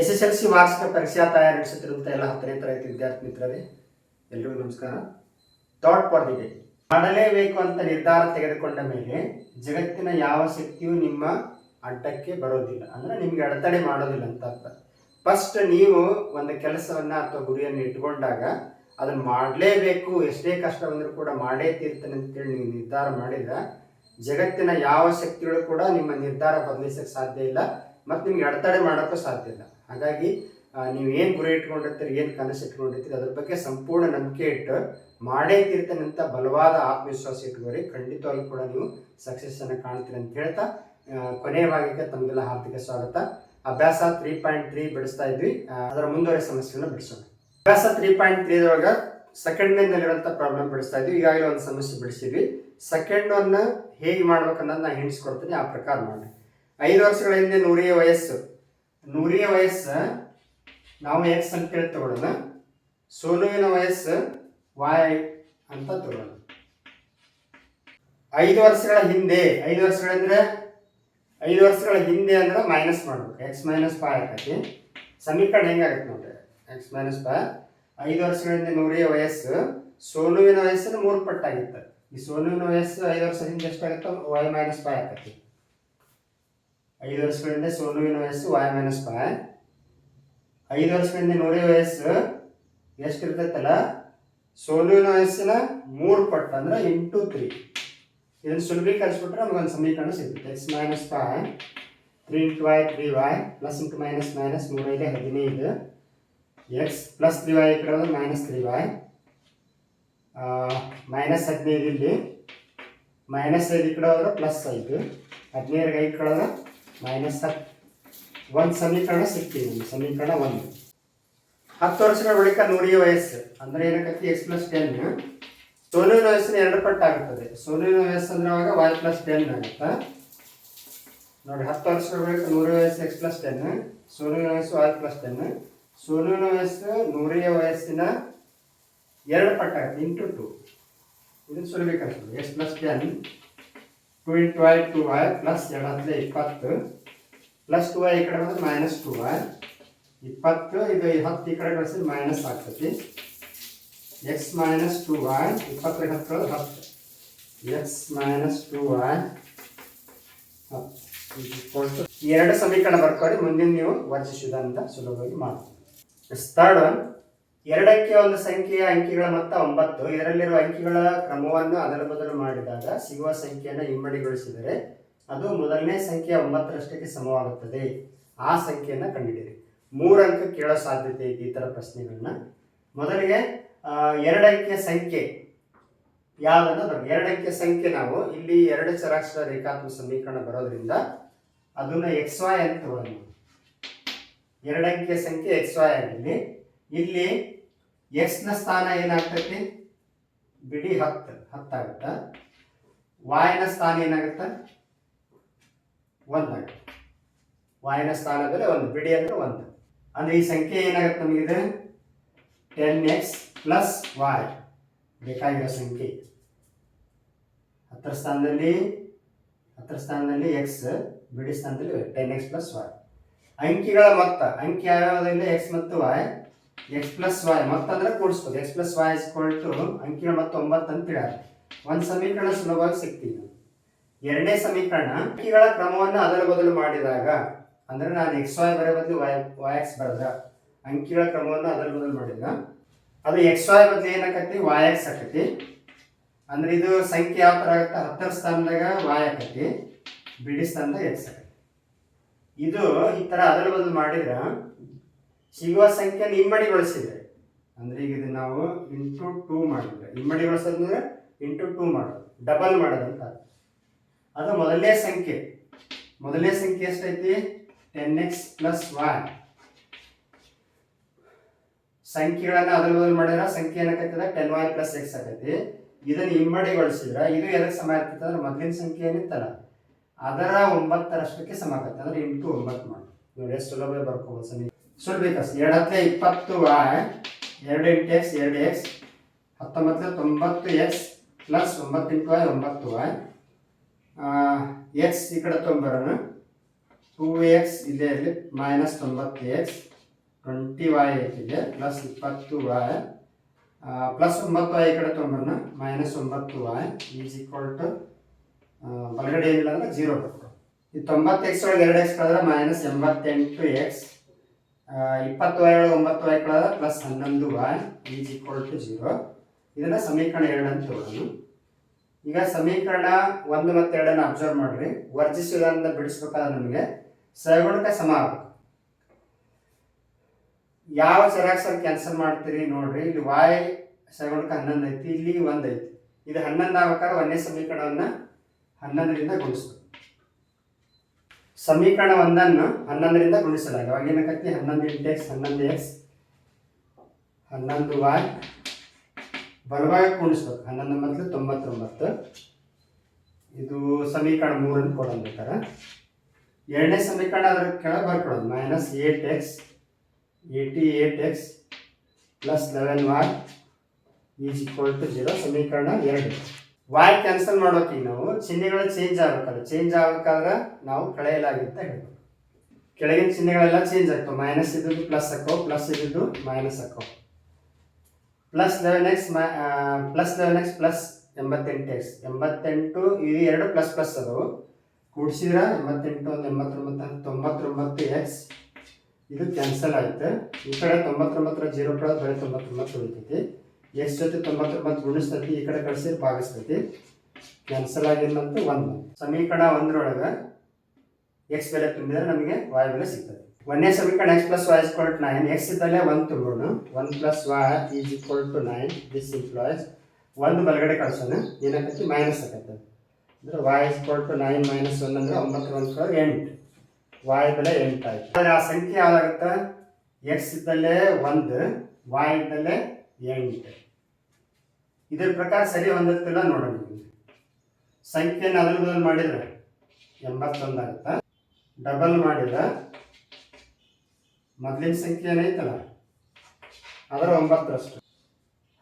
S S L C ವಾರ್ಷಿಕ ಪರೀಕ್ಷಾ ತಯಾರಿ ನಡೆಸುತ್ತಿರುವಂಥ ಎಲ್ಲ ಹತ್ತನೇ ತರಗತಿ ವಿದ್ಯಾರ್ಥಿ ಮಿತ್ರರೇ, ಎಲ್ರಿಗೂ ನಮಸ್ಕಾರ. Thought for the day. ಮಾಡಲೇಬೇಕು ಅಂತ ನಿರ್ಧಾರ ತೆಗೆದುಕೊಂಡ ಮೇಲೆ ಜಗತ್ತಿನ ಯಾವ ಶಕ್ತಿಯೂ ನಿಮ್ಮ ಅಡ್ಡಕ್ಕೆ ಬರೋದಿಲ್ಲ. ಅಂದ್ರೆ ನಿಮ್ಗೆ ಅಡತಡೆ ಮಾಡೋದಿಲ್ಲ ಅಂತ ಅರ್ಥ. ಫಸ್ಟ್ ನೀವು ಒಂದು ಕೆಲಸವನ್ನ ಅಥವಾ ಗುರಿಯನ್ನು ಇಟ್ಕೊಂಡಾಗ ಅದನ್ನ ಮಾಡಲೇಬೇಕು. ಎಷ್ಟೇ ಕಷ್ಟ ಬಂದರೂ ಕೂಡ ಮಾಡೇ ತೀರ್ತೇನೆ ಅಂತೇಳಿ ನೀವು ನಿರ್ಧಾರ ಮಾಡಿದ್ರೆ ಜಗತ್ತಿನ ಯಾವ ಶಕ್ತಿಗಳು ಕೂಡ ನಿಮ್ಮ ನಿರ್ಧಾರ ಬದಲಿಸಕ್ಕೆ ಸಾಧ್ಯ ಇಲ್ಲ. ಮತ್ತು ನಿಮ್ಗೆ ಅಡತಡೆ ಮಾಡೋಕ್ಕೂ ಸಾಧ್ಯ ಇಲ್ಲ. ಹಾಗಾಗಿ ನೀವು ಏನು ಗುರಿ ಇಟ್ಕೊಂಡಿರ್ತೀರಿ, ಏನು ಕನಸು ಇಟ್ಕೊಂಡಿರ್ತೀರಿ, ಅದ್ರ ಬಗ್ಗೆ ಸಂಪೂರ್ಣ ನಂಬಿಕೆ ಇಟ್ಟು ಮಾಡೇ ತೀರ್ತಾನಂತ ಬಲವಾದ ಆತ್ಮವಿಶ್ವಾಸ ಇಟ್ಕೋರಿ ಖಂಡಿತವಾಗ್ಲೂ ಕೂಡ ನೀವು ಸಕ್ಸಸ್ ಅನ್ನು ಕಾಣ್ತೀರಿ ಅಂತ ಹೇಳ್ತಾ ಕೊನೆಯ ಭಾಗಕ್ಕೆ ತಮಗೆಲ್ಲ ಹಾರ್ದಿಕ ಸ್ವಾಗತ. ಅಭ್ಯಾಸ ತ್ರೀ ಪಾಯಿಂಟ್ ತ್ರೀ ಬಿಡಿಸ್ತಾ ಇದ್ವಿ. ಅದರ ಮುಂದುವರೆ ಸಮಸ್ಯೆಯನ್ನು ಬಿಡಿಸೋಣ. ಅಭ್ಯಾಸ ತ್ರೀ ಪಾಯಿಂಟ್ ತ್ರೀ ಒಳಗೆ ಸೆಕೆಂಡ್ ನಲ್ಲಿರುವಂತ ಪ್ರಾಬ್ಲಮ್ ಬಿಡಿಸ್ತಾ ಇದ್ವಿ. ಈಗಾಗಲೇ ಒಂದು ಸಮಸ್ಯೆ ಬಿಡಿಸಿದ್ವಿ. ಸೆಕೆಂಡ್ ಅನ್ನು ಹೇಗೆ ಮಾಡ್ಬೇಕನ್ನೋದು ನಾನು ಹೆಣ್ಸ್ಕೊಡ್ತೀನಿ ಆ ಪ್ರಕಾರ ಮಾಡಿ ಐದು ವರ್ಷಗಳ ಹಿಂದೆ ನೂರೇ ವಯಸ್ಸು. ನೂರಿಯ ವಯಸ್ಸು, ನಾವು ಎಕ್ಸ್ ಅಂತೇಳಿ ತಗೊಳ್ಳೋಣ. ಸೋನುವಿನ ವಯಸ್ಸು ವಾಯ್ ಅಂತ ತಗೊಳ್ಳೋಣ. ಐದು ವರ್ಷಗಳ ಹಿಂದೆ, ಐದು ವರ್ಷಗಳಂದ್ರೆ ಐದು ವರ್ಷಗಳ ಹಿಂದೆ ಅಂದ್ರೆ ಮೈನಸ್ ಮಾಡ್ಬೇಕು. ಎಕ್ಸ್ ಮೈನಸ್ ಫೈ ಆಕತಿ. ಸಮೀಕರಣ ಹೆಂಗಾಗತ್ತೆ ನೋಡ್ರಿ? ಎಕ್ಸ್ ಮೈನಸ್ ಫೈ ಐದು ವರ್ಷಗಳಿಂದ ನೂರಿಯ ವಯಸ್ಸು ಸೋನುವಿನ ವಯಸ್ಸಿನ ಮೂರು ಪಟ್ಟಾಗಿತ್ತು ಈ ಸೋನುವಿನ ವಯಸ್ಸು ಐದು ವರ್ಷದಿಂದ ಎಷ್ಟಾಗುತ್ತೆ ವೈ ಮೈನಸ್ ಫೈ ಆಕತಿ. ಐದು ವರ್ಷಗಳಿಂದ ಸೋನುವಿನ ವಯಸ್ಸು ವಾಯ್ ಮೈನಸ್ ಫೈ ಐದು ವರ್ಷಗಳಿಂದ ನೋಡಿ ವಯಸ್ಸು ಎಷ್ಟಿರ್ತೈತಲ್ಲ? ಸೋನುವಿನ ವಯಸ್ಸಿನ ಮೂರು ಪಟ್ಟು ಅಂದ್ರೆ ಇಂಟು ತ್ರೀ ಇದನ್ನು ಸುಲಭೀಕರಿಸ್ಬಿಟ್ರೆ ನಮಗೊಂದು ಸಮೀಕರಣ ಸಿಗುತ್ತೆ. X minus five three into y three y plus into minus minus ಮೂರೈದು ಹದಿನೈದು. ಎಕ್ಸ್ ಪ್ಲಸ್ ತ್ರೀ ವೈ ಈ ಕಡೆ ಹೋದ್ರೆ ಮೈನಸ್ ತ್ರೀ ವೈ ಮೈನಸ್ ಹದಿನೈದು ಇಲ್ಲಿ. ಮೈನಸ್ ಐದು ಈ ಕಡೆ ಹೋದ್ರೆ ಪ್ಲಸ್ ಐದು. ಹದಿನೈದು ಐದು ಕಡೆ ಹೋದ್ರೆ ಮೈನಸ್ ಹತ್ತು ಒಂದು ಸಮೀಕರಣ ಸಿಗ್ತೀವಿ ನಮ್ಗೆ ಸಮೀಕರಣ ಒಂದು. ಹತ್ತು ವರ್ಷಗಳ ಬಳಿಕ ನೂರಿಯ ವಯಸ್ಸು. ಅಂದ್ರೆ ಏನಾಗತ್ತೆ ಎಕ್ಸ್ ಪ್ಲಸ್ ಟೆನ್ ಸೋಲಿನ ವಯಸ್ಸಿನ ಎರಡು ಪಟ್ಟು ಆಗುತ್ತದೆ ಸೋನುವಿನ ವಯಸ್ಸು ಅಂದ್ರೆ ಅವಾಗ ವೈ ಪ್ಲಸ್ ಟೆನ್ ಆಗುತ್ತೆ? ನೋಡಿ, ಹತ್ತು ವರ್ಷಗಳ ಬಳಿಕ ನೂರಿಯ ವಯಸ್ಸು ಎಕ್ಸ್ ಪ್ಲಸ್ ಟೆನ್ ಸೋಲಿನ ವಯಸ್ಸು ವೈ ಪ್ಲಸ್ ಟೆನ್ ಸೋಲಿನ ವಯಸ್ಸು ನೂರಿಯ ವಯಸ್ಸಿನ ಎರಡು ಪಟ್ಟಾಗುತ್ತೆ ಇಂಟು ಟು ಇದನ್ನು ಸುಲಭೀಕರಿಸ್ಬೋದು x plus ten two y two y plus ಎರಡು ಹತ್ತಲೆ ಇಪ್ಪತ್ತು. ಪ್ಲಸ್ ಟು ವೈ ಈ ಕಡೆ ಬಂದ್ರೆ ಮೈನಸ್ ಟು ವೈ ಇಪ್ಪತ್ತು ಇದು ಹತ್ತು ಈ ಕಡೆ ಕಳಿಸಿದ್ರೆ ಮೈನಸ್ ಆಗ್ತೈತಿ. ಎಕ್ಸ್ ಮೈನಸ್ ಟು ವೈ ಇಪ್ಪತ್ತಕ್ಕೆ ಹತ್ತು ಹತ್ತು. ಎಕ್ಸ್ ಮೈನಸ್ ಟು ವೈ ಹತ್ತು. ಎರಡು ಸಮೀಕರಣ ಬರ್ಕೊಳ್ಳಿ, ಮುಂದಿನ ನೀವು ವರ್ಜಿಸಿದಂತ ಸುಲಭವಾಗಿ ಮಾಡ್ತೀವಿ ಥರ್ಡ್ ಒನ್ ಎರಡಕ್ಕೆ ಒಂದು ಸಂಖ್ಯೆಯ ಅಂಕಿಗಳ ಮೊತ್ತ ಒಂಬತ್ತು, ಇದರಲ್ಲಿರುವ ಅಂಕಿಗಳ ಕ್ರಮವನ್ನು ಅದರ ಬದಲು ಮಾಡಿದಾಗ ಸಿಗುವ ಸಂಖ್ಯೆಯನ್ನು ಇಮ್ಮಡಿಗೊಳಿಸಿದರೆ ಅದು ಮೊದಲನೇ ಸಂಖ್ಯೆ ಒಂಬತ್ತರಷ್ಟಕ್ಕೆ ಸಮವಾಗುತ್ತದೆ. ಆ ಸಂಖ್ಯೆಯನ್ನು ಕಂಡುಹಿಡಿಯಿರಿ. ಮೂರು ಅಂಕ ಕೇಳೋ ಸಾಧ್ಯತೆ ಐತಿ ಈ ಥರ ಪ್ರಶ್ನೆಗಳನ್ನ. ಮೊದಲಿಗೆ ಎರಡಕ್ಕೆ ಸಂಖ್ಯೆ ಯಾವುದನ್ನು ನೋಡಿ ಎರಡು ಸಂಖ್ಯೆ ನಾವು ಇಲ್ಲಿ ಎರಡು ಚರಾಕ್ಷರ ರೇಖಾತ್ಮಕ ಸಮೀಕರಣ ಬರೋದ್ರಿಂದ ಅದನ್ನ ಎಕ್ಸ್ ವೈ ಅಂತ ತಗೊಳ್ಳೋಣ ಎರಡಂಕಿಯ ಸಂಖ್ಯೆ ಎಕ್ಸ್ ವೈ ಆಗಿರಲಿ. ಇಲ್ಲಿ ಎಕ್ಸ್ನ ಸ್ಥಾನ ಏನಾಗ್ತೈತಿ? ಬಿಡಿ ಹತ್ತು, ಹತ್ತಾಗುತ್ತ? ವಾಯನ ಸ್ಥಾನ ಏನಾಗುತ್ತ? ಒಂದಾಗುತ್ತೆ ವಾಯನ ಸ್ಥಾನ ಬೆಲೆ ಒಂದು, ಬಿಡಿ ಅಂದ್ರೆ ಒಂದು. ಅಂದ್ರೆ ಈ ಸಂಖ್ಯೆ ಏನಾಗುತ್ತೆ ನಮಗಿದೆ ಟೆನ್ ಎಕ್ಸ್ ಪ್ಲಸ್ ವಾಯ್ ಬೇಕಾಗಿರೋ ಸಂಖ್ಯೆ. ಹತ್ತರ ಸ್ಥಾನದಲ್ಲಿ ಹತ್ತರ ಸ್ಥಾನದಲ್ಲಿ ಎಕ್ಸ್ ಬಿಡಿ ಸ್ಥಾನದಲ್ಲಿ ಟೆನ್ ಎಕ್ಸ್ ಪ್ಲಸ್ ವಾಯ್ ಅಂಕಿಗಳ ಮೊತ್ತ, ಅಂಕಿ ಯಾವ್ಯಾವುದರಿಂದ ಎಕ್ಸ್ ಮತ್ತು ವಾಯ್ ಎಕ್ಸ್ ಪ್ಲಸ್ ವಾಯ್ ಮತ್ತಂದ್ರೆ ಕೂಡಿಸ್ಬೋದು x plus y is equal to ಅಂಕಿಗಳ ಮತ್ತು ಒಂಬತ್ತು ಅಂತ ಹೇಳ್ಯಾರ ಒಂದು ಸಮೀಕರಣ ಸುಲಭವಾಗಿ ಸಿಗ್ತೀವಿ ಎರಡನೇ ಸಮೀಕರಣ, ಅಂಕಿಗಳ ಕ್ರಮವನ್ನು ಅದರ ಬದಲು ಮಾಡಿದಾಗ, ಅಂದ್ರೆ ನಾನು ಎಕ್ಸ್ ವೈ ಬರೋ ಬದಲು ವೈ ವೈ ಎಕ್ಸ್ ಬರೆದ ಅಂಕಿಗಳ ಕ್ರಮವನ್ನು ಅದರ ಬದಲು ಮಾಡಿದ ಅದು ಎಕ್ಸ್ ವೈ ಬದಲು ಏನಾಕತಿ ವೈ ಎಕ್ಸ್ ಆಕತಿ ಅಂದ್ರೆ ಇದು ಸಂಖ್ಯೆ ಯಾವ ಥರ ಆಗುತ್ತೆ? ಹತ್ತರ ಸ್ಥಾನದಾಗ ವೈ ಆಕತಿ ಬಿಡಿ ಸ್ಥಾನದಾಗ ಎಕ್ಸ್ ಆಕತಿ ಇದು ಈ ಥರ ಅದರ ಬದಲು ಮಾಡಿದ್ರೆ ಸಿಗುವ ಸಂಖ್ಯೆಯನ್ನು ಇಮ್ಮಡಿಗೊಳಿಸಿದ್ರೆ, ಅಂದ್ರೆ ಈಗ ಇದು ನಾವು ಇಂಟು ಟೂ ಮಾಡಿದ್ರೆ ಇಮ್ಮಡಿಗೊಳಿಸೋದಂದ್ರೆ ಇಂಟು ಟೂ ಮಾಡೋದು ಡಬಲ್ ಮಾಡೋದಂತ. ಅದು ಮೊದಲನೇ ಸಂಖ್ಯೆ. ಮೊದಲನೇ ಸಂಖ್ಯೆ ಎಷ್ಟೈತಿ? ಟೆನ್ ಎಕ್ಸ್ ಪ್ಲಸ್ ವೈ ಸಂಖ್ಯೆಗಳನ್ನ ಅದ್ರ ಬದಲು ಮಾಡಿದ್ರೆ ಸಂಖ್ಯೆ ಏನಾಗತ್ತದ ಟೆನ್ ವೈ ಪ್ಲಸ್ ಎಕ್ಸ್ ಆಗೈತಿ. ಇದನ್ನ ಇಮ್ಮಡಿಗೊಳಿಸಿದ್ರೆ ಇದು ಎದಕ್ಕೆ ಸಮ ಆಗ್ತೈತೆ? ಅಂದ್ರೆ ಮೊದಲಿನ ಸಂಖ್ಯೆ ಏನಿತ್ತಲ್ಲ ಅದರ ಒಂಬತ್ತರಷ್ಟಕ್ಕೆ ಸಮ ಆಗತ್ತೆ. ಅಂದ್ರೆ ಇಂಟು ಒಂಬತ್ತು ಮಾಡಿ ನೋಡಿ, ಎಷ್ಟು ಸುಲಭ ಬರ್ಕೋಬೋದು ಸಮೀ ಸುಲಭ ಎರಡು ಹತ್ತಿರ ಇಪ್ಪತ್ತು ವಾಯ್ ಎರಡು ಇಂಟು ಎಕ್ಸ್, ಎರಡು ಎಕ್ಸ್. ಹತ್ತೊಂಬತ್ತು ತೊಂಬತ್ತು ಎಕ್ಸ್ ಪ್ಲಸ್ ಒಂಬತ್ತು ಇಂಟು ವಾಯ್ ಒಂಬತ್ತು ವಾಯ್ ಎಕ್ಸ್ ಈ ಕಡೆ ತೊಂಬರೋಣ ಟೂ ಎಕ್ಸ್ ಇದೆ ಇಲ್ಲಿ ಮೈನಸ್ ತೊಂಬತ್ತು ಎಕ್ಸ್. ಟ್ವೆಂಟಿ ವಾಯ್ ಇದೆ, ಪ್ಲಸ್ ಇಪ್ಪತ್ತು ವಾಯ್ ಪ್ಲಸ್ ಒಂಬತ್ತು ವಾಯ್ ಈ ಕಡೆ ತೊಂಬರೋಣ ಮೈನಸ್ ಒಂಬತ್ತು ವಾಯ್ ಈಸ್ ಈಕ್ವಲ್ ಟು ಬಲಗಡೆ ಏನಿಲ್ಲ ಅಂದರೆ ಜೀರೋ ಈ ತೊಂಬತ್ತು ಎಕ್ಸ್ ಒಳಗೆ ಎರಡು ಎಕ್ಸ್ ಕಳೆದ್ರೆ ಮೈನಸ್ ಎಂಬತ್ತೆಂಟು ಎಕ್ಸ್. ಇಪ್ಪತ್ತು ಒಳಗೆ ಒಂಬತ್ತು ವೈ ಕಳೆದ್ರೆ ಪ್ಲಸ್ ಹನ್ನೊಂದು y is equal to zero ಇದನ್ನ ಸಮೀಕರಣ ಎರಡು ಅಂತ ತಗೊಳ್ಳೋಣ ಈಗ ಸಮೀಕರಣ ಒಂದು ಮತ್ತು ಎರಡನ್ನ ಅಬ್ಸರ್ವ್ ಮಾಡ್ರಿ. ವರ್ಜಿಸುವುದರಿಂದ ಬಿಡಿಸ್ಬೇಕಾದ್ರೆ ನಮಗೆ ಸಗುಣಕ ಸಮ ಆಗಬೇಕು ಯಾವ ಸರಾಕ್ಸರ್ ಕ್ಯಾನ್ಸಲ್ ಮಾಡ್ತೀರಿ ನೋಡ್ರಿ. ಇಲ್ಲಿ ವಾಯ್ ಸಗುಣಕ ಹನ್ನೊಂದು ಐತಿ, ಇಲ್ಲಿ ಒಂದು ಐತಿ. ಇದು ಹನ್ನೊಂದು ಆಗ್ಬೇಕಾದ್ರೆ ಒಂದೇ ಸಮೀಕರಣವನ್ನ ಹನ್ನೊಂದರಿಂದ ಗುಣಿಸ್ಬೇಕು. ಸಮೀಕರಣ ಒಂದನ್ನು ಹನ್ನೊಂದರಿಂದ ಗುಣಿಸಲಾಗ ಅವಾಗ ಏನಾಗತ್ತೆ? ಹನ್ನೊಂದು ಇಂಟು ಎಕ್ಸ್ ಹನ್ನೊಂದು ಎಕ್ಸ್ ಹನ್ನೊಂದು ವಾಯ್ ಬಲವಾಗಿ ಕೂಡಿಸ್ಬೇಕು. ಹನ್ನೊಂದು ಮೊದಲು ತೊಂಬತ್ತೊಂಬತ್ತು. ಇದು ಸಮೀಕರಣ ಮೂರನ್ನು ಕೊಡೋಣ ಬೇಕಾರೆ ಎರಡನೇ ಸಮೀಕರಣ ಅದರ ಕೆಳಗೆ ಬರ್ಕೊಡೋದು minus eight x eighty eight x plus eleven y is equal to zero ಸಮೀಕರಣ ಎರಡು. ವಾಯ್ ಕ್ಯಾನ್ಸಲ್ ಮಾಡೋಕೆ ನಾವು ಚಿಹ್ನೆಗಳು ಚೇಂಜ್ ಆಗ್ಬೇಕಲ್ಲ ಚೇಂಜ್ ಆಗ್ಬೇಕಾದ್ರೆ ನಾವು ಅಂತ ಹೇಳ್ಬೋದು ಕೆಳಗಿನ ಚಿಹ್ನೆಗಳೆಲ್ಲ ಚೇಂಜ್ ಆಗ್ತವೆ. ಮೈನಸ್ ಇದ್ದದ್ದು ಪ್ಲಸ್ ಹಾಕೋ ಪ್ಲಸ್ ಇದ್ದು ಮೈನಸ್ ಹಾಕೋ. Plus eleven x plus eleven x plus ಎಂಬತ್ತೆಂಟು ಎಕ್ಸ್ ಎಂಬತ್ತೆಂಟು ಇದು ಎರಡು ಪ್ಲಸ್ ಪ್ಲಸ್ ಅದು ಕೂಡಿಸಿದ್ರೆ ಎಂಬತ್ತೆಂಟು ಒಂದು ಎಂಬತ್ತೊಂಬತ್ತು ತೊಂಬತ್ತೊಂಬತ್ತು ಎಕ್ಸ್ ಇದು ಕ್ಯಾನ್ಸಲ್ ಆಯಿತು. ಈ ಕಡೆ ತೊಂಬತ್ತೊಂಬತ್ತರ ಜೀರೋ ಕಡೆ ಬರೀ ತೊಂಬತ್ತೊಂಬತ್ತು ಉಳಿತೈತಿ. ಎಕ್ಸ್ ಜೊತೆ ತೊಂಬತ್ತೊಂಬತ್ತು ಗುಣಿಸ್ತತಿ, ಈ ಕಡೆ ಕಳಿಸಿ, ಭಾಗಿಸ್ತತಿ. ಕ್ಯಾನ್ಸಲ್ ಆಗಿಲ್ಲಂತೂ ಒಂದು. ಸಮೀಕರಣ ಒಂದರೊಳಗೆ ಎಕ್ಸ್ ಬೆಲೆ ತುಂಬಿದ್ರೆ ನಮಗೆ ವಾಯ್ ಬೆಲೆ ಸಿಗ್ತದೆ. ಒಂದನೇ ಸಮೀಕರಣ x plus y is equal to nine x ಇದ್ದಲ್ಲೇ ಒಂದು ತುಂಬೋಣ one plus y is equal to nine this implies ಒಂದು ಬಲಗಡೆ ಕಳ್ಸೋಣ. ಏನಾಗತ್ತೆ? ಮೈನಸ್ ಆಗತ್ತೆ. ಅಂದರೆ y is equal to nine minus one ಅಂದ್ರೆ ಒಂಬತ್ತು ಒಂದು ಎಂಟು. ವಾಯ್ ಬೆಲೆ ಎಂಟು ಆಯ್ತು. ಆದರೆ ಆ ಸಂಖ್ಯೆ ಯಾವ್ದಾಗುತ್ತೆ? ಎಕ್ಸ್ ಇದ್ದಲ್ಲೇ ಒಂದು ವಾಯ್ ಇದ್ದಲ್ಲೇ ಎಂಟು. ಇದ್ರ ಪ್ರಕಾರ ಸರಿ ಹೊಂದುತ್ತಿಲ್ಲ ನೋಡೋಣ. ಸಂಖ್ಯೆ ನಲವತ್ತೊಂದು ಮಾಡಿದ್ರೆ ಎಂಬತ್ತೊಂದು ಆಗುತ್ತಾ ಡಬಲ್ ಮಾಡಿದ್ರೆ ಮೊದಲಿನ ಸಂಖ್ಯೆ ಏನೈತಲ್ಲ ಅದರ ಒಂಬತ್ತರಷ್ಟು.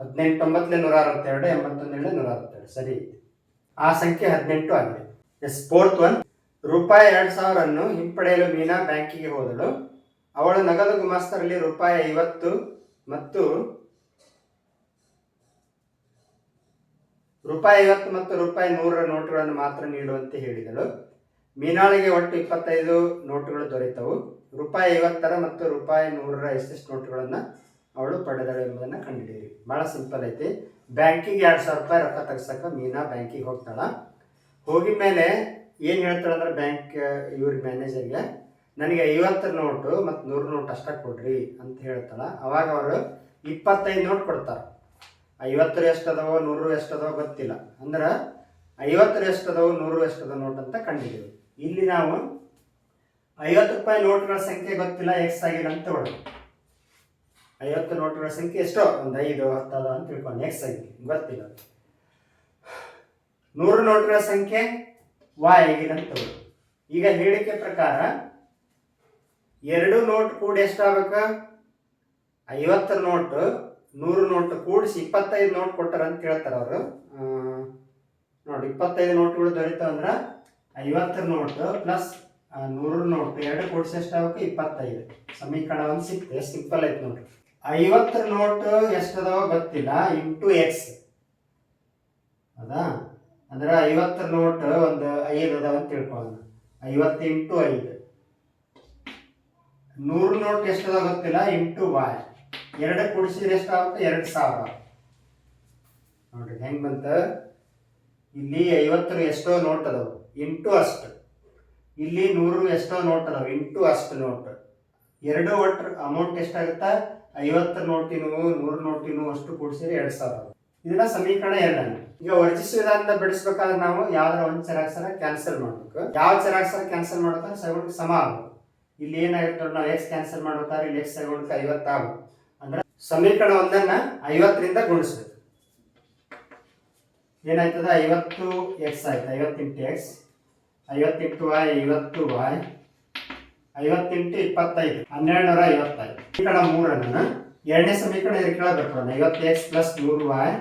ಹದಿನೆಂಟು ಒಂಬತ್ತಲೆ ನೂರ ಅರವತ್ತೆರಡು ಎಂಬತ್ತೊಂದೇಳೆ ನೂರ ಅರವತ್ತೆರಡು ಸರಿ. ಆ ಸಂಖ್ಯೆ ಹದಿನೆಂಟು ಆಗಿದೆ. ಎಸ್ ಫೋರ್ತ್ ಒನ್ ರೂಪಾಯಿ ಎರಡು ಸಾವಿರನ್ನು ಹಿಂಪಡೆಯಲು ಮೀನಾ ಬ್ಯಾಂಕಿಗೆ ಹೋದಳು. ಅವಳು ನಗದು ಗುಮಾಸ್ತರಲ್ಲಿ ರೂಪಾಯಿ ಐವತ್ತು ಮತ್ತು ರೂಪಾಯಿ ಐವತ್ತು ಮತ್ತು ರೂಪಾಯಿ ನೂರರ ನೋಟುಗಳನ್ನು ಮಾತ್ರ ನೀಡುವಂತೆ ಹೇಳಿದಳು. ಮೀನಾಳಿಗೆ ಒಟ್ಟು ಇಪ್ಪತ್ತೈದು ನೋಟುಗಳು ದೊರೆತವು. ರೂಪಾಯಿ ಐವತ್ತರ ಮತ್ತು ರೂಪಾಯಿ ನೂರರ ಎಷ್ಟೆಷ್ಟು ನೋಟುಗಳನ್ನು ಅವಳು ಪಡೆದಳು ಎಂಬುದನ್ನು ಕಂಡುಹಿಡಿಯಿರಿ ಭಾಳ ಸಿಂಪಲ್ ಐತಿ. ಬ್ಯಾಂಕಿಗೆ ಎರಡು ಸಾವಿರ ರೂಪಾಯಿ ರೊಕ್ಕ ತೆಗ್ಸಕ್ಕೆ ಮೀನಾ ಬ್ಯಾಂಕಿಗೆ ಹೋಗ್ತಾಳ. ಹೋಗಿದ ಮೇಲೆ ಏನು ಹೇಳ್ತಾಳಂದ್ರೆ ಬ್ಯಾಂಕ್ ಇವ್ರ ಮ್ಯಾನೇಜರ್ಗೆ, ನನಗೆ ಐವತ್ತರ ನೋಟು ಮತ್ತು ನೂರು ನೋಟ್ ಅಷ್ಟೇ ಕೊಡ್ರಿ ಅಂತ ಹೇಳ್ತಾಳ. ಅವಾಗ ಅವರು ಇಪ್ಪತ್ತೈದು ನೋಟ್ ಕೊಡ್ತಾರೆ. ಐವತ್ತರ ಎಷ್ಟು ಅದಾವೋ ನೂರು ಎಷ್ಟು ಅದಾವ ಗೊತ್ತಿಲ್ಲ. ಅಂದ್ರೆ ಐವತ್ತರ ಎಷ್ಟು ಅದಾವೋ ನೂರು ಎಷ್ಟು ಅದಾವ ನೋಟ್ ಅಂತ ಕಂಡಿದ್ದೀವಿ ಇಲ್ಲಿ ನಾವು ಐವತ್ತು ರೂಪಾಯಿ ನೋಟ್ಗಳ ಸಂಖ್ಯೆ ಗೊತ್ತಿಲ್ಲ ಎಕ್ಸ್ ಆಗಿಲ್ಲ ಅಂತ ತಗೊಳ್ಳಿ ಐವತ್ತು ನೋಟ್ಗಳ ಸಂಖ್ಯೆ ಎಷ್ಟೋ? ಒಂದು ಐದು, ಹತ್ತು ಅದ ಅಂತ ತಿಳ್ಕೊಂಡು ಎಕ್ಸ್ ಆಗಿದೆ. ಗೊತ್ತಿಲ್ಲ. ನೂರು ನೋಟ್ಗಳ ಸಂಖ್ಯೆ ವಾಯ್ ಆಗಿದೆ ಅಂತ ತಗೊಳ್ಳಿ ಈಗ ಹೇಳಿಕೆ ಪ್ರಕಾರ ಎರಡು ನೋಟ್ ಕೂಡಿ ಎಷ್ಟಾಗಬೇಕು? ಐವತ್ತು ನೋಟ್ ನೂರು ನೋಟ್ ಕೂಡಿಸಿ ಇಪ್ಪತ್ತೈದು ನೋಟ್ ಕೊಟ್ಟಾರ ಅಂತ ಹೇಳ್ತಾರೆ ಅವರು. ನೋಡಿ, ಇಪ್ಪತ್ತೈದು ನೋಟ್ಗಳು ದೊರೀತಾವಂದ್ರೆ ಐವತ್ತರ ನೋಟ್ ಪ್ಲಸ್ ನೂರು ನೋಟ್ ಎರಡು ಕೂಡಿಸಿ ಎಷ್ಟಾಗಬೇಕು ಇಪ್ಪತ್ತೈದು. ಸಮೀಕರಣ ಒಂದು ಸಿಕ್ತು. ಸಿಂಪಲ್ ಐತೆ ನೋಡ್ರಿ. ಐವತ್ತರ ನೋಟ್ ಎಷ್ಟದಾವ ಗೊತ್ತಿಲ್ಲ. ಇಂಟು ಎಕ್ಸ್ ಹೌದಾ ಅಂದ್ರೆ ಐವತ್ತರ ನೋಟ್ ಒಂದು ಐದು ಅದಾವ ಅಂತ ತಿಳ್ಕೊಳ್ಳೋಣ ಐವತ್ತು ಇಂಟು ಐದು. ನೂರು ನೋಟ್ ಎಷ್ಟದ ಗೊತ್ತಿಲ್ಲ? ಇಂಟು ವಾಯ್ ಎರಡು ಕೂಡಿಸಿದ್ರೆ ಎಷ್ಟಾಗುತ್ತೆ? ಎರಡು ಸಾವಿರ. ನೋಡ್ರಿ, ಹೆಂಗ್ ಬಂತ? ಇಲ್ಲಿ ಐವತ್ತರ ಎಷ್ಟೋ ನೋಟ್ ಅದಾವ. ಎಂಟು ಅಷ್ಟು. ಇಲ್ಲಿ ನೂರು ಎಷ್ಟೋ ನೋಟ್ ಅದಾವ. ಎಂಟು ಅಷ್ಟು ನೋಟ್ ಎರಡು ಒಟ್ಟು ಅಮೌಂಟ್ ಎಷ್ಟಾಗುತ್ತಾ? ಐವತ್ತು ನೋಟಿನು, ನೂರು ನೋಟಿನು ಅಷ್ಟು ಕೂಡಿಸಿದ್ರೆ ಎರಡು ಸಾವಿರ. ಇದನ್ನ ಸಮೀಕರಣ ಎರಡನ್ನ ಈಗ ವರ್ಜಿಸುವ ವಿಧಾನದಿಂದ ಬಿಡಿಸ್ಬೇಕಾದ್ರೆ ನಾವು ಯಾವ್ದಾರ ಒಂದು ಚರಾಕ್ಷರ ಕ್ಯಾನ್ಸಲ್ ಮಾಡ್ಬೇಕು. ಯಾವ ಚರಾಕ್ಷರ ಕ್ಯಾನ್ಸಲ್ ಸಗುಣಕ್ಕೆ ಸಮ ಆಗ್ಬೇಕು ಇಲ್ಲಿ ಏನಾಗುತ್ತೆ ನಾವು ಎಕ್ಸ್ ಕ್ಯಾನ್ಸಲ್ ಮಾಡ್ಬೇಕಾದ್ರೆ ಇಲ್ಲಿ ಎಕ್ಸ್ ಸಗುಣಕ್ಕೆ ಐವತ್ತು ಆಗ್ಬೇಕು ಅಂದ್ರೆ ಸಮೀಕರಣ ಒಂದನ್ನ ಐವತ್ತರಿಂದ ಗುಣಿಸ್ಬೇಕು. ಏನಾಯ್ತದ? ಐವತ್ತು ಎಕ್ಸ್ ಆಯ್ತು. ಐವತ್ತೆಂಟು ಎಕ್ಸ್ ಐವತ್ತೆಂಟು ವಾಯ್ ಐವತ್ತು ವಾಯ್ ಐವತ್ತೆಂಟು ಇಪ್ಪತ್ತೈದು ಹನ್ನೆರಡು ನೂರ ಐವತ್ತೈದು ಸಮೀಕರಣ ಮೂರನ್ನ ಎರಡನೇ ಸಮೀಕರಣ ಇದಕ್ಕೆ ಕೇಳಬೇಕು ಐವತ್ತು ಎಕ್ಸ್ ಪ್ಲಸ್ ನೂರು ವಾಯ್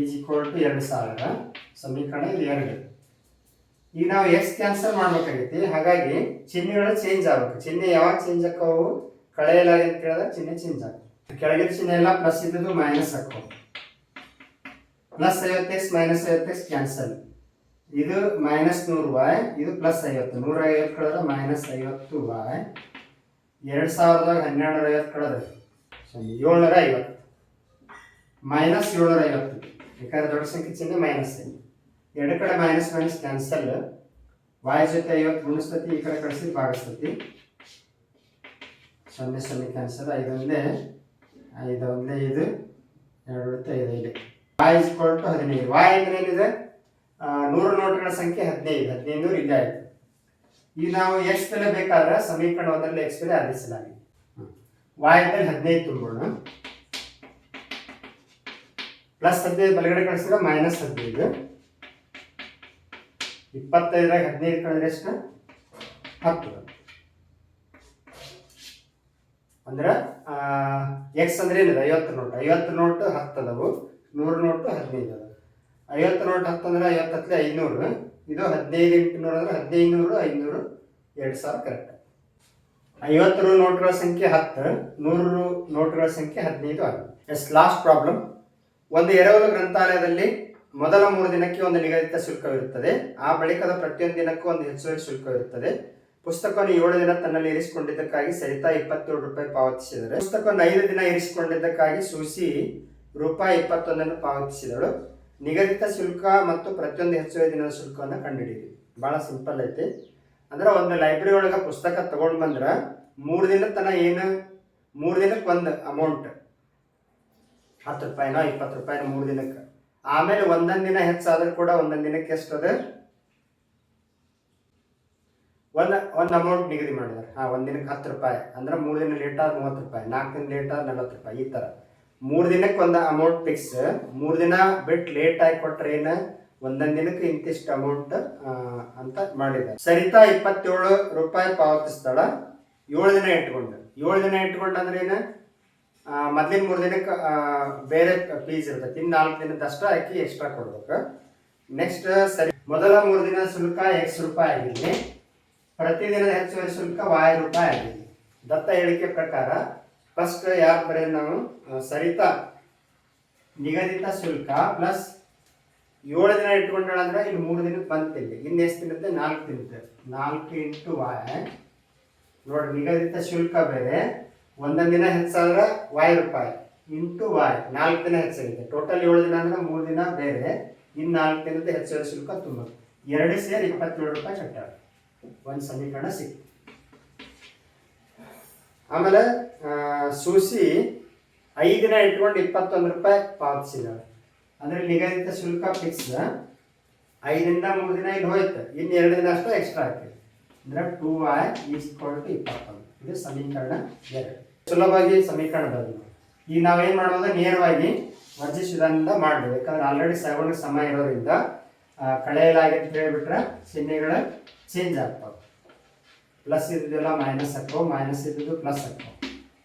ಈಸ್ ಈಕ್ವಲ್ ಟು ಎರಡು ಸಾವಿರ. ಸಮೀಕರಣ ಇದು ಎರಡು. ಈಗ ನಾವು ಎಕ್ಸ್ ಕ್ಯಾನ್ಸಲ್ ಮಾಡ್ಬೇಕಾಗೈತಿ. ಹಾಗಾಗಿ ಚಿಹ್ನೆಗಳು ಚೇಂಜ್ ಆಗ್ಬೇಕು. ಚಿಹ್ನೆ ಯಾವಾಗ ಚೇಂಜ್ ಆಕ್ಕವು ಕಳೆಯಲಾಗಿ ಅಂತ ಕೇಳಿದ್ರೆ ಚಿಹ್ನೆ ಚೇಂಜ್ ಆಗ್ತದೆ. ಕೆಳಗಿನ ಚಿಹ್ನೆ ಎಲ್ಲ ಪ್ಲಸ್ ಇದ್ದದ್ದು ಮೈನಸ್ ಹಾಕೋ ಪ್ಲಸ್ ಐವತ್ತು ಎಕ್ಸ್ ಮೈನಸ್ ಐವತ್ತು ಎಕ್ಸ್ ಕ್ಯಾನ್ಸಲ್ ಇದು ಮೈನಸ್ ನೂರು ವಾಯ್ ಇದು ಪ್ಲಸ್ ಐವತ್ತು. ನೂರ ಐವತ್ತು ಕಳೆದ್ರೆ ಮೈನಸ್ ಐವತ್ತು ವಾಯ್ ಎರಡು ಸಾವಿರದಾಗ ಹನ್ನೆರಡು ಐವತ್ತು ಕಳೆದ್ರೆ ಏಳ್ನೂರ ಐವತ್ತು. ಮೈನಸ್ ಏಳ್ನೂರ ಐವತ್ತು. ಯಾಕಂದ್ರೆ ದೊಡ್ಡ ಸಂಖ್ಯೆ ಚಿಹ್ನೆ ಮೈನಸ್ ಎರಡು ಕಡೆ ಮೈನಸ್ ಮೈನಸ್ ಕ್ಯಾನ್ಸಲ್ ವಾಯ್ ಜೊತೆ ಐವತ್ತು ಗುಣಿಸ್ತತಿ, ಈ ಕಡೆ ಕಳಿಸಿ ಭಾಗಿಸ್ತತಿ. ಸೊನ್ನೆ ಸೊನ್ನೆ ಕ್ಯಾನ್ಸಲ್ ಐದು ಒಂದೇ ಐದು ಒಂದೇ ಇದು ಎರಡು ಐದು ಐದು ವಾಯ್ ಇಸ್ಕೊಲ್ ಟು ಹದಿನೈದು. ವಾಯ್ ಅಂದ್ರೆ ಏನಿದೆ ನೂರು ನೋಟುಗಳ ಸಂಖ್ಯೆ ಹದಿನೈದು. ಹದಿನೈದು ನೂರು ಇಲ್ಲೇ ಈಗ ನಾವು ಎಷ್ಟು ಬೆಲೆ ಬೇಕಾದ್ರೆ ಸಮೀಕರಣ ಒಂದರಲ್ಲಿ ಎಕ್ಸ್ ಬೆಲೆ ಆದೇಶಲಾಗಿದೆ ವಾಯ್ ಮೇಲೆ ಹದಿನೈದು ತುಂಬೋಣ ಪ್ಲಸ್ ಹದಿನೈದು ಬಲಗಡೆ ಕಳಿಸಿದ್ರೆ ಮೈನಸ್ ಹದಿನೈದು. ಇಪ್ಪತ್ತೈದರಾಗ ಹದಿನೈದು ಕಳೆದ್ರೆ ಎಷ್ಟು? ಹತ್ತು. ಅಂದ್ರೆ ಎಕ್ಸ್ ಅಂದ್ರೆ ಏನಿದೆ? ಐವತ್ತು ನೋಟ್. ಐವತ್ತು ನೋಟ್ ಹತ್ತು ಅದಾವು. ನೂರು ನೋಟು ಹದಿನೈದು ಅದ ಐವತ್ತು ನೋಟ್ ಹತ್ತು ಅಂದ್ರೆ ಐವತ್ತು ಹತ್ತಲೆ ಐನೂರು. ಇದು ಹದಿನೈದು ಎಂಟುನೂರು ಅಂದ್ರೆ ಹದಿನೈದು ನೂರು ಐನೂರು, ಎರಡು ಸಾವಿರ ಕರೆಕ್ಟ್ ಐವತ್ತು ನೋಟ್ಗಳ ಸಂಖ್ಯೆ ಹತ್ತು, ನೂರು ನೋಟ್ಗಳ ಸಂಖ್ಯೆ ಹದಿನೈದು ಆಗಿದೆ. ಎಸ್ ಲಾಸ್ಟ್ ಪ್ರಾಬ್ಲಮ್ ಒಂದು ಎರವಲು ಗ್ರಂಥಾಲಯದಲ್ಲಿ ಮೊದಲ ಮೂರು ದಿನಕ್ಕೆ ಒಂದು ನಿಗದಿತ ಶುಲ್ಕವಿರುತ್ತದೆ. ಆ ಬಳಿಕದ ಪ್ರತಿಯೊಂದು ದಿನಕ್ಕೂ ಒಂದು ಹೆಚ್ಚುವರಿ ಶುಲ್ಕವಿರುತ್ತದೆ. ಪುಸ್ತಕವನ್ನು ಏಳು ದಿನ ತನ್ನಲ್ಲಿ ಇರಿಸಿಕೊಂಡಿದ್ದಕ್ಕಾಗಿ ಸರಿತಾ ಇಪ್ಪತ್ತೇಳು ರೂಪಾಯಿ ಪಾವತಿಸಿದರೆ. ಪುಸ್ತಕವನ್ನು ಐದು ದಿನ ಇರಿಸಿಕೊಂಡಿದ್ದಕ್ಕಾಗಿ ಸೂಸಿ ರೂಪಾಯಿ ಇಪ್ಪತ್ತೊಂದನ್ನು ಪಾವತಿಸಿದಳು. ನಿಗದಿತ ಶುಲ್ಕ ಮತ್ತು ಪ್ರತಿಯೊಂದು ಹೆಚ್ಚುವರಿ ದಿನದ ಶುಲ್ಕವನ್ನು ಕಂಡುಹಿಡಿಯಿರಿ ಭಾಳ ಸಿಂಪಲ್ ಐತಿ. ಅಂದ್ರೆ ಒಂದು ಲೈಬ್ರರಿ ಒಳಗೆ ಪುಸ್ತಕ ತಗೊಂಡು ಬಂದ್ರೆ ಮೂರು ದಿನ ತನ ಏನು? ಮೂರು ದಿನಕ್ಕೆ ಒಂದು ಅಮೌಂಟ್ ಹತ್ತು ರೂಪಾಯಿನೋ, ಇಪ್ಪತ್ತು ರೂಪಾಯಿನೋ ಮೂರು ದಿನಕ್ಕೆ. ಆಮೇಲೆ ಒಂದೊಂದು ದಿನ ಹೆಚ್ಚಾದರೂ ಕೂಡ ಒಂದೊಂದು ದಿನಕ್ಕೆ ಎಷ್ಟು ಅದ ಒಂದು ಒಂದು ಅಮೌಂಟ್ ನಿಗದಿ ಮಾಡಿದ್ರೆ. ಹಾಂ, ಒಂದು ದಿನಕ್ಕೆ ಹತ್ತು ರೂಪಾಯಿ. ಅಂದ್ರೆ ಮೂರು ದಿನ ಲೇಟ್ ಆದ್ರೆ ಮೂವತ್ತು ರೂಪಾಯಿ. ನಾಲ್ಕು ದಿನ ಲೇಟ್ ಆದ್ರೆ ನಲ್ವತ್ತು ರೂಪಾಯಿ. ಈ ಥರ ಮೂರು ದಿನಕ್ಕೆ ಒಂದು ಅಮೌಂಟ್ ಫಿಕ್ಸ್ ಮೂರು ದಿನ ಬಿಟ್ಟು ಲೇಟ್ ಆಗಿ ಕೊಟ್ರೆ ಏನು? ಒಂದೊಂದು ದಿನಕ್ಕೆ ಇಂತಿಷ್ಟು ಅಮೌಂಟ್ ಅಂತ ಮಾಡಿದ್ದಾರೆ. ಸರಿತಾ ಇಪ್ಪತ್ತೇಳು ರೂಪಾಯಿ ಪಾವತಿಸ್ತಾಳ ಏಳು ದಿನ ಇಟ್ಕೊಂಡು. ಏಳು ದಿನ ಇಟ್ಕೊಂಡು ಅಂದ್ರೆ ಏನು? ಮೊದಲಿನ ಮೂರು ದಿನಕ್ಕೆ ಬೇರೆ ಫೀಸ್ ಇರ್ತೈತಿ. ಇನ್ನು ನಾಲ್ಕು ದಿನದ ಅಷ್ಟ ಹಾಕಿ ಎಕ್ಸ್ಟ್ರಾ ಕೊಡ್ಬೇಕು. ನೆಕ್ಸ್ಟ್ ಸರಿ. ಮೊದಲ ಮೂರು ದಿನ ಶುಲ್ಕ ಎಕ್ಸ್ ರೂಪಾಯಿ ಆಗಿದೆ ಪ್ರತಿದಿನದ ಹೆಚ್ಚುವರಿ ಶುಲ್ಕ ವಾಯು ರೂಪಾಯಿ ಆಗಿದೆ. ದತ್ತ ಹೇಳಿಕೆ ಪ್ರಕಾರ ಫಸ್ಟ್ ಯಾರು ಬರೀ ನಾವು? ಸರಿತ, ನಿಗದಿತ ಶುಲ್ಕ ಪ್ಲಸ್ ಏಳು ದಿನ ಇಟ್ಕೊಂಡಾಳ ಅಂದ್ರೆ ಇಲ್ಲಿ ಮೂರು ದಿನಕ್ಕೆ ಬಂತಿಲ್ಲ ಇನ್ನು ಎಷ್ಟು ದಿನಕ್ಕೆ ನಾಲ್ಕು ತಿನ್ನುತ್ತೆ. ನಾಲ್ಕು ಇಂಟು ವಾಯ. ನೋಡ್ರಿ, ನಿಗದಿತ ಶುಲ್ಕ ಬೇರೆ. ಒಂದೊಂದು ದಿನ ಹೆಚ್ಚಾದ್ರೆ ವಾಯ್ ರೂಪಾಯಿ. ಇಂಟು ವಾಯ್, ನಾಲ್ಕು ದಿನ ಹೆಚ್ಚಾಗಿದೆ. ಟೋಟಲ್ ಏಳು ದಿನ ಅಂದ್ರೆ ಮೂರು ದಿನ ಬೇರೆ. ಇನ್ನು ನಾಲ್ಕು ದಿನದ ಹೆಚ್ಚುವರಿ ಶುಲ್ಕ ತುಂಬ ಎರಡು ಸೇರಿ ಇಪ್ಪತ್ತೇಳು ರೂಪಾಯಿ ಕಟ್ಟಾಳ ಒಂದು ಸಮೀಕರಣ ಸಿಕ್ತು. ಆಮೇಲೆ ಸೂಸಿ ಐದು ದಿನ ಇಟ್ಕೊಂಡು ಇಪ್ಪತ್ತೊಂದು ರೂಪಾಯಿ ಪಾವತಿಸಿದ್ದಾಳೆ ಅಂದರೆ ನಿಗದಿತ ಶುಲ್ಕ ಫಿಕ್ಸ್ ಐದರಿಂದ ಮೂರು ದಿನ ಇದು ಹೋಯ್ತು. ಇನ್ನು ಎರಡು ದಿನ ಅಷ್ಟು ಎಕ್ಸ್ಟ್ರಾ ಆಗ್ತದೆ. ಅಂದ್ರೆ ಟೂ ಐ ಈಸ್ ಟು ಇಪ್ಪತ್ತೊಂದು. ಇದು ಸಮೀಕರಣ ಎರಡು. ಸುಲಭವಾಗಿ ಸಮೀಕರಣ ಬರೋದು ಈಗ ನಾವೇನು ಮಾಡೋದು ನೇರವಾಗಿ ವರ್ಜಿಸ್ ವಿಧಾನದಿಂದ ಮಾಡಬೇಕು ಯಾಕಂದ್ರೆ ಆಲ್ರೆಡಿ ಸೆವೆನ್ ಸಮಯ ಇರೋದ್ರಿಂದ ಕಳೆಯಲಾಗಿ ಅಂತ ಹೇಳ್ಬಿಟ್ರೆ ಚಿಹ್ನೆಗಳ ಚೇಂಜ್ ಆಗ್ತಾವೆ ಪ್ಲಸ್ ಇದ್ದಿದ್ದೆಲ್ಲ ಮೈನಸ್ ಹಾಕೋ ಮೈನಸ್ ಇದ್ದಿದ್ದು ಪ್ಲಸ್ ಹಾಕೋ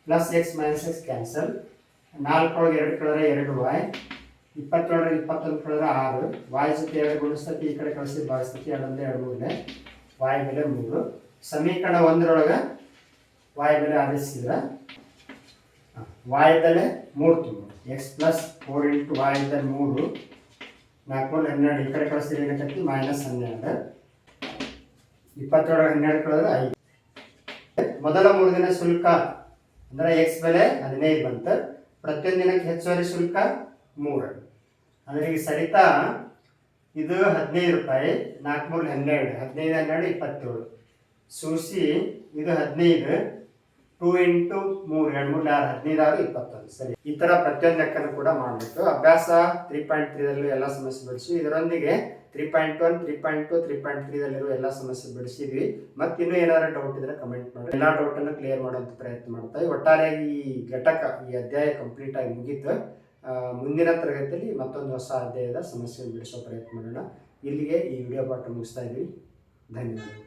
plus x minus x cancel ನಾಲ್ಕೊಳಗೆ ಎರಡು ಕಳೆದ್ರೆ ಎರಡು ವಾಯ್ ಇಪ್ಪತ್ತೊಳಗೆ ಇಪ್ಪತ್ತೊಂದು ಕಳೆದ್ರೆ ಆರು. ವಾಯ್ ಜೊತೆ ಎರಡು ಗುಣಿಸ್ತತಿ, ಈ ಕಡೆ ಕಳಿಸಿ ಭಾಗಿಸ್ತತಿ ಎರಡೊಂದು ಎರಡು ಮೂರನೇ ವಾಯ್ ಬೆಲೆ ಮೂರು. ಸಮೀಕರಣ ಒಂದರೊಳಗೆ ವಾಯ್ ಬೆಲೆ ಆದೇಶಿಸಿದ್ರೆ ವಾಯ್ ಬೆಲೆ ಮೂರು ತುಂಬ. X plus four into y ಮೂರು. ನಾಲ್ಕು, ಹನ್ನೆರಡು. ಈ ಕಡೆ ಕಳಿಸಿದ್ರೆ ಏನಕ್ಕೆ ಮೈನಸ್ ಹನ್ನೆರಡು. ಇಪ್ಪತ್ತೇಳರ ಹನ್ನೆರಡು ಕಳೆದ್ರೆ ಐದು. ಮೊದಲ ಮೂರು ದಿನ ಶುಲ್ಕ ಅಂದ್ರೆ ಎಕ್ಸ್ ಬೆಲೆ ಹದಿನೈದು ಬಂತು. ಪ್ರತಿಯೊಂದು ದಿನಕ್ಕೆ ಹೆಚ್ಚುವರಿ ಶುಲ್ಕ ಮೂರು. ಅಂದ್ರೆ ಈಗ ಸರಿತಾ ಇದು ಹದಿನೈದು ರೂಪಾಯಿ ನಾಲ್ಕು ಮೂರು ಹನ್ನೆರಡು, ಹದಿನೈದು ಹನ್ನೆರಡು ಇಪ್ಪತ್ತೇಳು. ಸೂಸಿ ಇದು ಹದಿನೈದು, ಟೂ ಇಂಟು ಮೂರು, ಎರಡು ಮೂರು ಆರು ಹದಿನೈದು, ಆರು, ಇಪ್ಪತ್ತೊಂದು. ಸರಿ. ಈ ಥರ ಪ್ರತಿಯೊಂದು ಲೆಕ್ಕನೂ ಕೂಡ ಮಾಡಬೇಕು. ಅಭ್ಯಾಸ ತ್ರೀ ಪಾಯಿಂಟ್ ತ್ರೀದಲ್ಲೂ ಎಲ್ಲ ಸಮಸ್ಯೆ ಬಿಡಿಸಿ ಇದರೊಂದಿಗೆ three point one three point two three point ತ್ರೀದಲ್ಲಿರುವ ಎಲ್ಲ ಸಮಸ್ಯೆ ಬಿಡಿಸಿದ್ವಿ. ಮತ್ತೆ ಇನ್ನೂ ಏನಾದ್ರು ಡೌಟ್ ಇದ್ರೆ ಕಮೆಂಟ್ ಮಾಡಿ. ಎಲ್ಲ ಡೌಟನ್ನು ಕ್ಲಿಯರ್ ಮಾಡುವಂಥ ಪ್ರಯತ್ನ ಮಾಡ್ತಾ ಒಟ್ಟಾರೆ ಈ ಘಟಕ, ಈ ಅಧ್ಯಾಯ ಕಂಪ್ಲೀಟ್ ಆಗಿ ಮುಗೀತು. ಮುಂದಿನ ತರಗತಿಯಲ್ಲಿ ಮತ್ತೊಂದು ಹೊಸ ಅಧ್ಯಾಯದ ಸಮಸ್ಯೆ ಬಿಡಿಸೋ ಪ್ರಯತ್ನ ಮಾಡೋಣ. ಇಲ್ಲಿಗೆ ಈ ವಿಡಿಯೋ ಪಾಠ ಮುಗಿಸ್ತಾ ಇದ್ವಿ. ಧನ್ಯವಾದಗಳು.